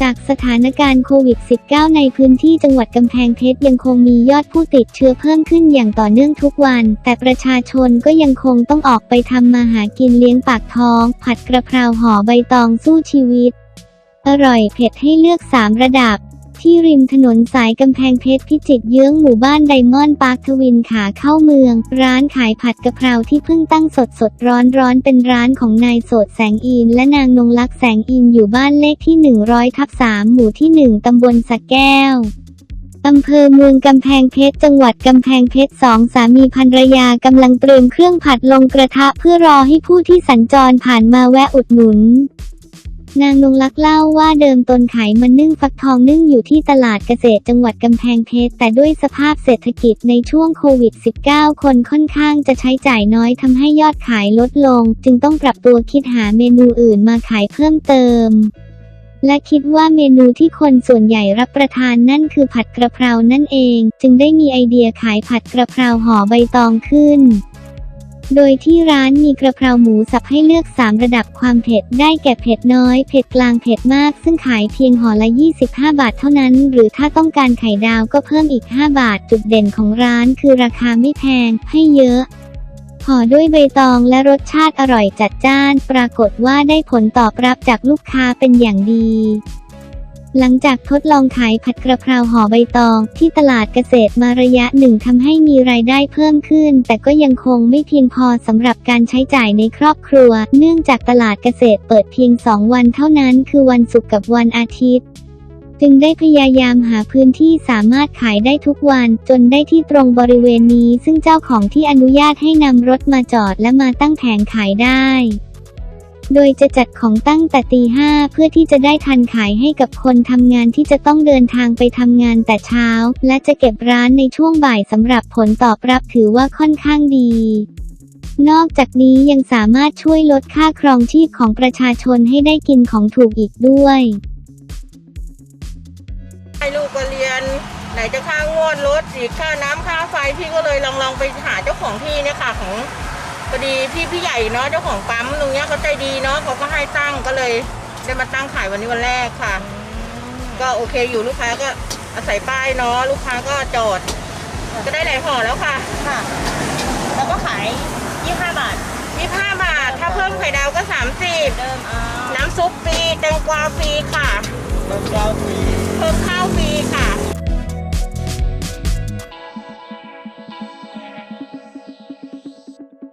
จากสถานการณ์โควิด -19 ในพื้นที่จังหวัดกำแพงเพชรยังคงมียอดผู้ติดเชื้อเพิ่มขึ้นอย่างต่อเนื่องทุกวัน แต่ประชาชนก็ยังคงต้องออกไปทำมาหากินเลี้ยงปากท้อง ผัดกระเพราห่อใบตองสู้ชีวิต อร่อยเผ็ดให้เลือก 3 ระดับ ที่ริมถนนสายกำแพงเพชรพิจิตรเยื้องหมู่บ้านไดมอนด์ปาร์คทวินขาเข้าเมือง ร้านขายผัดกะเพราที่เพิ่งตั้งสดสดร้อนร้อนเป็นร้านของนายโสดแสงอิน และนางนงลักษณ์แสงอินอยู่บ้านเลขที่ 100ทับ3หมู่ที่ 1ตำบลสะแก้วอำเภอเมืองกำแพงเพชรจังหวัดกำแพงเพชรสองสามีภรรยากำลังเตรียมเครื่องผัดลงกระทะเพื่อรอให้ผู้ที่สัญจรผ่านมาแวะอุดหนุน นางนงลักษ์เล่าว่าเดิมตนขายมันนึ่งฟักทองนึ่งอยู่ที่ตลาดเกษตรจังหวัดกำแพงเพชรแต่ด้วยสภาพเศรษฐกิจในช่วงโควิด -19 คนค่อนข้างจะใช้จ่ายน้อยทำให้ยอดขายลดลง จึงต้องปรับตัวคิดหาเมนูอื่นมาขายเพิ่มเติม และคิดว่าเมนูที่คนส่วนใหญ่รับประทานนั่นคือผัดกระเพรานั่นเอง จึงได้มีไอเดียขายผัดกระเพราห่อใบตองขึ้น โดยที่ร้านมีกระเพราหมูสับให้เลือก 3 ระดับความเผ็ด ได้แก่เผ็ดน้อย เผ็ดกลาง เผ็ดมาก ซึ่งขายเพียงห่อละ 25 บาทเท่านั้น หรือถ้าต้องการไข่ดาวก็เพิ่มอีก 5 บาท จุดเด่นของร้านคือราคาไม่แพง ให้เยอะห่อด้วยใบตองและรสชาติอร่อยจัดจ้าน ปรากฏว่าได้ผลตอบรับจากลูกค้าเป็นอย่างดี หลังจากทดลองขายผัดกระเพราห่อใบตอง ที่ตลาดเกษตรมาระยะหนึ่งทำให้มีรายได้เพิ่มขึ้น แต่ก็ยังคงไม่เพียงพอสำหรับการใช้จ่ายในครอบครัว เนื่องจากตลาดเกษตรเปิดเพียง 2 วันเท่านั้น คือวันศุกร์กับวันอาทิตย์จึงได้พยายามหาพื้นที่สามารถขายได้ทุกวัน จนได้ที่ตรงบริเวณนี้ ซึ่งเจ้าของที่อนุญาตให้นำรถมาจอดและมาตั้งแผงขายได้ โดยจะจัดของตั้งแต่ตีห้าเพื่อที่จะได้ทันขายให้กับคนทำงานที่จะต้องเดินทางไปทำงานแต่เช้า และจะเก็บร้านในช่วงบ่ายสำหรับผลตอบรับถือว่าค่อนข้างดีนอกจากนี้ยังสามารถช่วยลดค่าครองชีพของประชาชนให้ได้กินของถูกอีกด้วย ให้ลูกก็เรียน ไหนจะค่างวดรถอีกค่าน้ำค่าไฟพี่ก็เลยลองลองไปหาเจ้าของที่เนี่ยค่ะของ พอดีพี่พี่ใหญ่เนาะเจ้าของปั๊มตรงเนี้ยเขาใจดีเนาะเขาก็ให้ตั้งก็เลยได้มาตั้งขายวันนี้วันแรกค่ะ ก็โอเคอยู่ลูกค้าก็อาศัยป้ายเนาะลูกค้าก็จอด ก็ได้หลายห่อแล้วค่ะค่ะ แล้วก็ขาย 25 บาทยี่ห้าบาท ถ้าเพิ่มไข่ดาวก็สามสิบเดิมอ่าน้ำซุปฟรีแตงกวาฟรีค่ะเพิ่มเก้าปีเพิ่มข้าวฟรีค่ะ